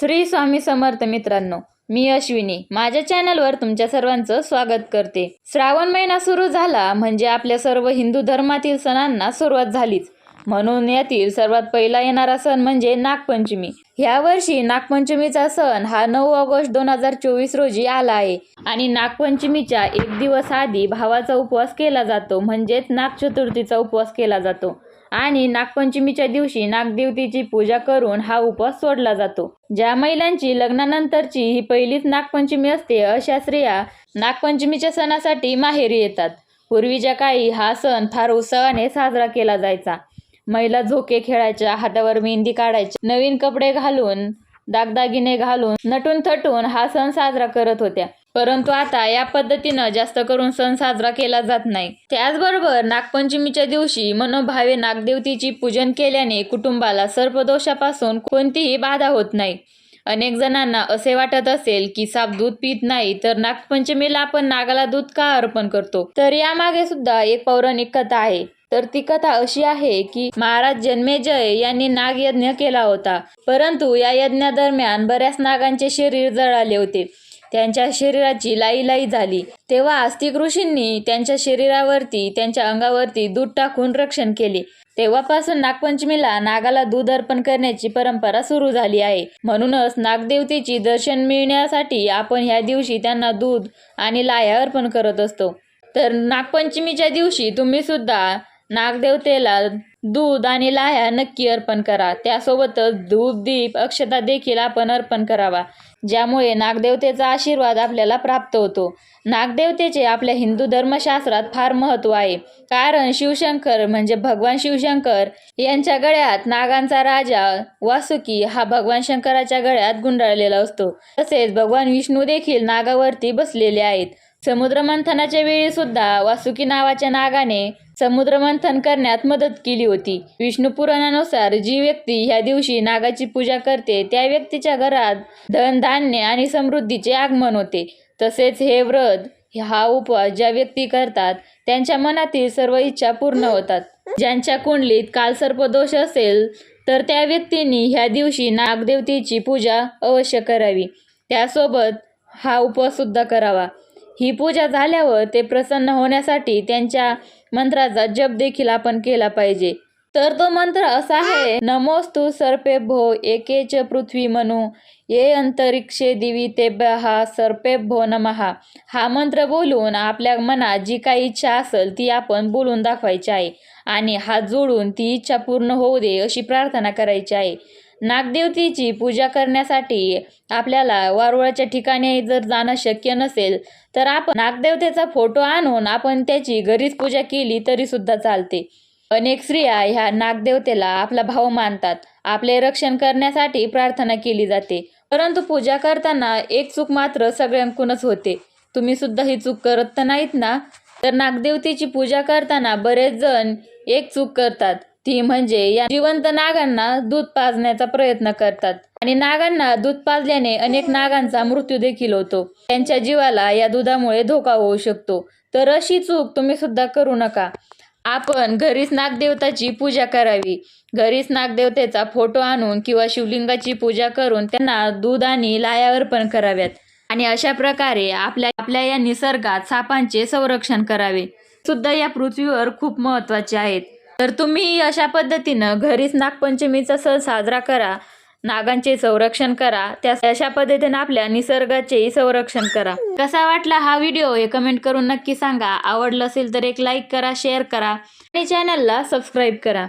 श्री स्वामी समर्थ मित्रांनो मी अश्विनी. माझ्या चॅनलवर तुमच्या सर्वांचं स्वागत करते. श्रावण महिना सुरू झाला म्हणजे आपल्या सर्व हिंदू धर्मातील सणांना सुरुवात झालीच. म्हणून यातील सर्वात पहिला येणारा सण म्हणजे नागपंचमी. ह्या वर्षी नागपंचमीचा सण हा नऊ ऑगस्ट दोन हजार चोवीस रोजी आला आहे. आणि नागपंचमीच्या एक दिवस आधी भावाचा उपवास केला जातो म्हणजेच नागचतुर्थीचा उपवास केला जातो. आणि नागपंचमीच्या दिवशी नागदेवतेची पूजा करून हा उपवास सोडला जातो. ज्या महिलांची लग्नानंतरची ही पहिलीच नागपंचमी असते अशा स्त्रिया नागपंचमीच्या सणासाठी माहेरी येतात. पूर्वीच्या काळी हा सण फार उत्साहाने साजरा केला जायचा. महिला झोके खेळायच्या हातावर मेहंदी काढायची नवीन कपडे घालून दागदागिने घालून नटून थटून हा सण साजरा करत होत्या. परंतु आता या पद्धतीनं जास्त करून सण साजरा केला जात नाही. त्याचबरोबर नागपंचमीच्या दिवशी मनोभावे नागदेवतीची पूजन केल्याने कुटुंबाला सर्पदोषापासून कोणतीही बाधा होत नाही. अनेक जणांना असे वाटत असेल की साप दूध पित नाही तर नागपंचमीला आपण नागाला दूध का अर्पण करतो? तर यामागे सुद्धा एक पौराणिक कथा आहे. तर ती कथा अशी आहे की महाराज जन्मेजय यांनी नाग यज्ञ केला होता. परंतु या यज्ञादरम्यान बऱ्याच नागांचे शरीर जळाले होते. त्यांच्या शरीराची लाई लाई झाली. तेव्हा आस्तिक ऋषींनी त्यांच्या शरीरावरती त्यांच्या अंगावरती दूध टाकून रक्षण केले. तेव्हापासून नागपंचमीला नागाला दूध अर्पण करण्याची परंपरा सुरू झाली आहे. म्हणूनच नागदेवतेची दर्शन मिळण्यासाठी आपण ह्या दिवशी त्यांना दूध आणि लाया अर्पण करत असतो. तर नागपंचमीच्या दिवशी तुम्ही सुद्धा नागदेवतेला दूध आणि लाह्या नक्की अर्पण करा. त्यासोबतच धूप दीप अक्षता देखील आपण अर्पण करावा. ज्यामुळे नागदेवतेचा आशीर्वाद आपल्याला प्राप्त होतो. नागदेवतेचे आपल्या हिंदू धर्मशास्त्रात फार महत्त्व आहे. कारण शिवशंकर म्हणजे भगवान शिवशंकर यांच्या गळ्यात नागांचा राजा वासुकी हा भगवान शंकराच्या गळ्यात गुंडाळलेला असतो. तसेच भगवान विष्णू देखील नागावरती बसलेले आहेत. समुद्रमंथनाच्या वेळी सुद्धा वासुकी नावाच्या नागाने समुद्रमंथन करण्यात मदत केली होती. विष्णू पुराणानुसार जी व्यक्ती ह्या दिवशी नागाची पूजा करते त्या व्यक्तीच्या घरात धन धान्य आणि समृद्धीचे आगमन होते. तसेच हे व्रत हा उपवास ज्या व्यक्ती करतात त्यांच्या मनातील सर्व इच्छा पूर्ण होतात. ज्यांच्या कुंडलीत कालसर्प दोष असेल तर त्या व्यक्तींनी ह्या दिवशी नागदेवतेची पूजा अवश्य करावी. त्यासोबत हा उपवास सुद्धा करावा. ही पूजा झाल्यावर ते प्रसन्न होण्यासाठी त्यांच्या मंत्राचा जप देखील आपण केला पाहिजे. तर तो मंत्र असा आहे नमोस्तु सर्पेभ्यो एकेच पृथ्वी मनु ये अंतरिक्षे दिवी सर्पे भो नमहा हा मंत्र बोलून आपल्या मनात जी काही इच्छा असेल ती आपण बोलून दाखवायची आहे आणि हात जोडून ती इच्छा पूर्ण होऊ दे अशी प्रार्थना करायची आहे. नागदेवतेची पूजा करण्यासाठी आपल्याला वारुळाच्या ठिकाणी जर जाणं शक्य नसेल तर आपण नागदेवतेचा फोटो आणून आपण त्याची घरीच पूजा केली तरी सुद्धा चालते. अनेक स्त्रिया ह्या नागदेवतेला आपला भाव मानतात. आपले रक्षण करण्यासाठी प्रार्थना केली जाते. परंतु पूजा करताना एक चूक मात्र सगळ्यांकडूनच होते. तुम्ही सुद्धा ही चूक करत तर नाहीत ना? तर नागदेवतेची पूजा करताना बरेच जण एक चूक करतात. ती म्हणजे या जिवंत नागांना दूध पाजण्याचा प्रयत्न करतात. आणि नागांना दूध पाजल्याने अनेक नागांचा मृत्यू देखील होतो. त्यांच्या जीवाला या दुधामुळे धोका होऊ शकतो. तर अशी चूक तुम्ही सुद्धा करू नका. आपण घरीच नागदेवताची पूजा करावी. घरीच नागदेवतेचा फोटो आणून किंवा शिवलिंगाची पूजा करून त्यांना दूध आणि लाया अर्पण कराव्यात. आणि अशा प्रकारे आपल्या आपल्या या निसर्गात सापांचे संरक्षण करावे. सुद्धा या पृथ्वीवर खूप महत्त्वाचे आहेत. तर तुम्ही अशा पद्धतीनं घरीच नागपंचमीचा सण साजरा करा नागांचे संरक्षण करा त्या अशा पद्धतीने आपल्या निसर्गाचेही संरक्षण करा. कसा वाटला हा व्हिडिओ? हे कमेंट करून नक्की सांगा. आवडलं असेल तर एक लाईक करा शेअर करा आणि चॅनलला सबस्क्राईब करा.